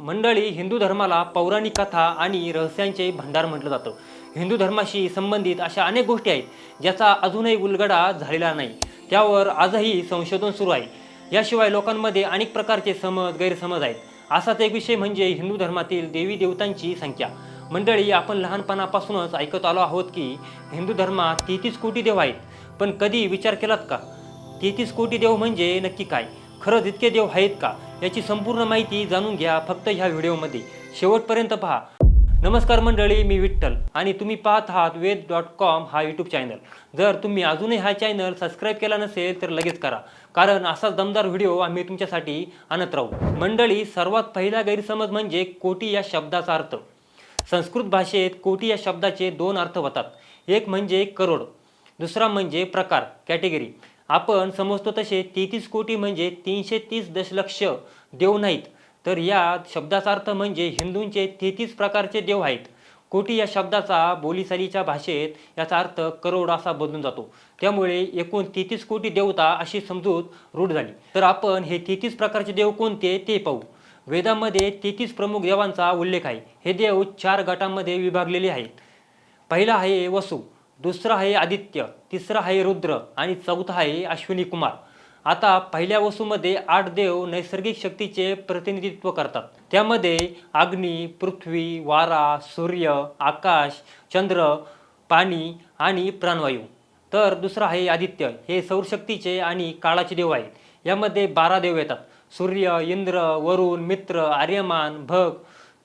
मंडळी हिंदू धर्माला पौराणिक कथा आणि रहस्यांचे भंडार म्हटलं जातं. हिंदू धर्माशी संबंधित अशा अनेक गोष्टी आहेत ज्याचा अजूनही उलगडा झालेला नाही. त्यावर आजही संशोधन सुरू आहे. याशिवाय लोकांमध्ये अनेक प्रकारचे समज गैरसमज आहेत. असाच एक विषय म्हणजे हिंदू धर्मातील देवी देवतांची संख्या. मंडळी आपण लहानपणापासूनच ऐकत आलो आहोत की हिंदू धर्मात तेहतीस कोटी देव आहेत. पण कधी विचार केलात का? तेहतीस कोटी देव म्हणजे नक्की काय? खरंच इतके देव आहेत का? याची संपूर्ण माहिती जाणून घ्या फक्त ह्या व्हिडिओमध्ये. शेवटपर्यंत पहा. नमस्कार मंडळी मी विठ्ठल आणि तुम्ही पाहत आहात वेद डॉट कॉम हा यूट्यूब चॅनल. जर तुम्ही अजूनही हा चॅनल सबस्क्राईब केला नसेल तर लगेच करा. कारण असाच दमदार व्हिडिओ आम्ही तुमच्यासाठी आणत राहू. मंडळी सर्वात पहिला गैरसमज म्हणजे कोटी या शब्दाचा अर्थ. संस्कृत भाषेत कोटी या शब्दाचे दोन अर्थ होतात. एक म्हणजे करोड दुसरा म्हणजे प्रकार कॅटेगरी. आपण समजतो तसे तेहतीस कोटी म्हणजे तीनशे तीस दशलक्ष देव नाहीत. तर या शब्दाचा अर्थ म्हणजे हिंदूंचे तेहतीस प्रकारचे देव आहेत. कोटी या शब्दाचा बोलीचालीच्या भाषेत याचा अर्थ करोड असा बदलून जातो. त्यामुळे एकूण तेहतीस कोटी देवता अशी समजूत रूढ झाली. तर आपण हे तेहतीस प्रकारचे देव कोणते ते पाहू. वेदामध्ये तेहतीस प्रमुख देवांचा उल्लेख आहे. हे देव चार गटांमध्ये विभागलेले आहेत. पहिला आहे वसू. दुसरा आहे आदित्य तिसरा आहे रुद्र आणि चौथा आहे अश्विनी कुमार. आता पहिल्या वसूमध्ये आठ देव नैसर्गिक शक्तीचे प्रतिनिधित्व करतात. त्यामध्ये अग्नी पृथ्वी वारा सूर्य आकाश चंद्र पाणी आणि प्राणवायू. तर दुसरा आहे आदित्य. हे सौरशक्तीचे आणि काळाचे देव आहेत. यामध्ये बारा देव येतात. सूर्य इंद्र वरुण मित्र आर्यमान भग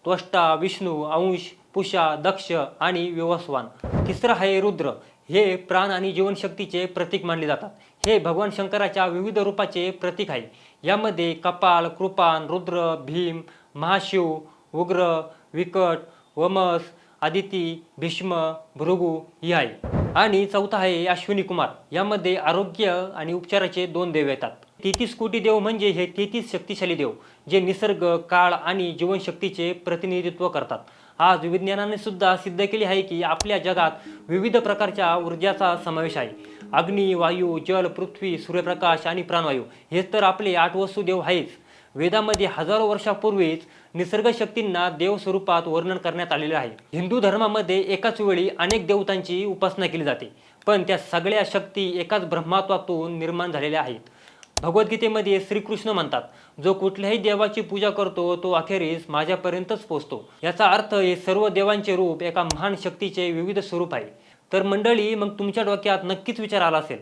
त्वष्टा विष्णू अंश पुषा दक्ष आणि व्यवस्वान. तिसरं आहे रुद्र. हे प्राण आणि जीवनशक्तीचे प्रतीक मानले जातात. हे भगवान शंकराच्या विविध रूपाचे प्रतीक आहे. यामध्ये कपाल कृपान रुद्र भीम महाशिव उग्र विकट वमस आदिती भीष्म भृगू ही आहे. आणि चौथा आहे अश्विनी कुमार. यामध्ये आरोग्य आणि उपचाराचे दोन देव येतात. तेहतीस कोटी देव म्हणजे हे तेहतीस शक्तिशाली देव जे निसर्ग काळ आणि जीवनशक्तीचे प्रतिनिधित्व करतात. आज विज्ञानाने सुद्धा सिद्ध केले आहे की आपल्या जगात विविध प्रकारच्या ऊर्जाचा समावेश आहे. अग्नी वायू जल पृथ्वी सूर्यप्रकाश आणि प्राणवायू हे तर आपले आठ वस्तुदेव आहेच. वेदामध्ये हजारो वर्षापूर्वीच निसर्ग शक्तींना देव स्वरूपात वर्णन करण्यात आलेले आहे. हिंदू धर्मामध्ये एकाच वेळी अनेक देवतांची उपासना केली जाते पण त्या सगळ्या शक्ती एकाच ब्रह्मात्वातून निर्माण झालेल्या आहेत. भगवद्गीतेमध्ये श्रीकृष्ण म्हणतात जो कुठल्याही देवाची पूजा करतो तो अखेरीस माझ्यापर्यंतच पोचतो. याचा अर्थ हे सर्व देवांचे रूप एका महान शक्तीचे विविध स्वरूप आहे. तर मंडळी मग तुमच्या डोक्यात नक्कीच विचार आला असेल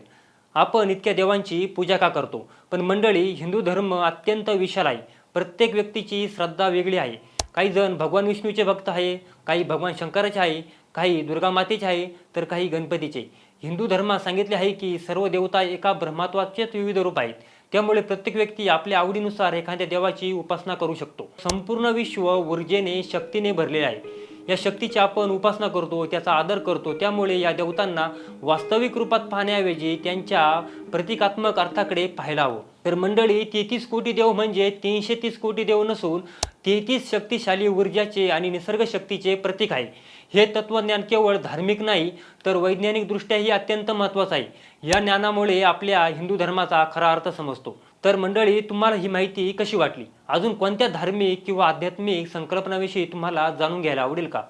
आपण इतक्या देवांची पूजा का करतो? पण मंडळी हिंदू धर्म अत्यंत विशाल आहे. प्रत्येक व्यक्तीची श्रद्धा वेगळी आहे. काही जण भगवान विष्णूचे भक्त आहे काही भगवान शंकराचे आहे काही दुर्गा मातेचे आहे तर काही गणपतीचे. हिंदू धर्मात सांगितले आहे की सर्व देवता एका ब्रह्मत्वाचेच विविध रूप आहेत. त्यामुळे प्रत्येक व्यक्ती आपल्या आवडीनुसार एखाद्या देवाची उपासना करू शकतो. संपूर्ण विश्व ऊर्जेने शक्तीने भरलेले आहे. या शक्तीची आपण उपासना करतो त्याचा आदर करतो. त्यामुळे या देवतांना वास्तविक रूपात पाहण्याऐवजी त्यांच्या प्रतिकात्मक अर्थाकडे पाहायला हवं. तर मंडळी तेहतीस कोटी देव म्हणजे तीनशे तीस कोटी देव नसून तेहतीस शक्तिशाली ऊर्जाचे आणि निसर्ग शक्तीचे प्रतीक आहे. हे तत्वज्ञान केवळ धार्मिक नाही तर वैज्ञानिकदृष्ट्याही अत्यंत महत्त्वाचं आहे. या ज्ञानामुळे आपल्या हिंदू धर्माचा खरा अर्थ समजतो. तर मंडळी तुम्हाला ही माहिती कशी वाटली? अजून कोणत्या धार्मिक किंवा आध्यात्मिक संकल्पनाविषयी तुम्हाला जाणून घ्यायला आवडेल का?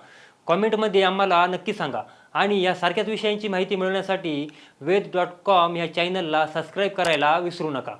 कॉमेंटमध्ये आम्हाला नक्की सांगा. आणि या सारख्याच विषयांची माहिती मिळवण्यासाठी वेद डॉट कॉम या चॅनलला सबस्क्राईब करायला विसरू नका.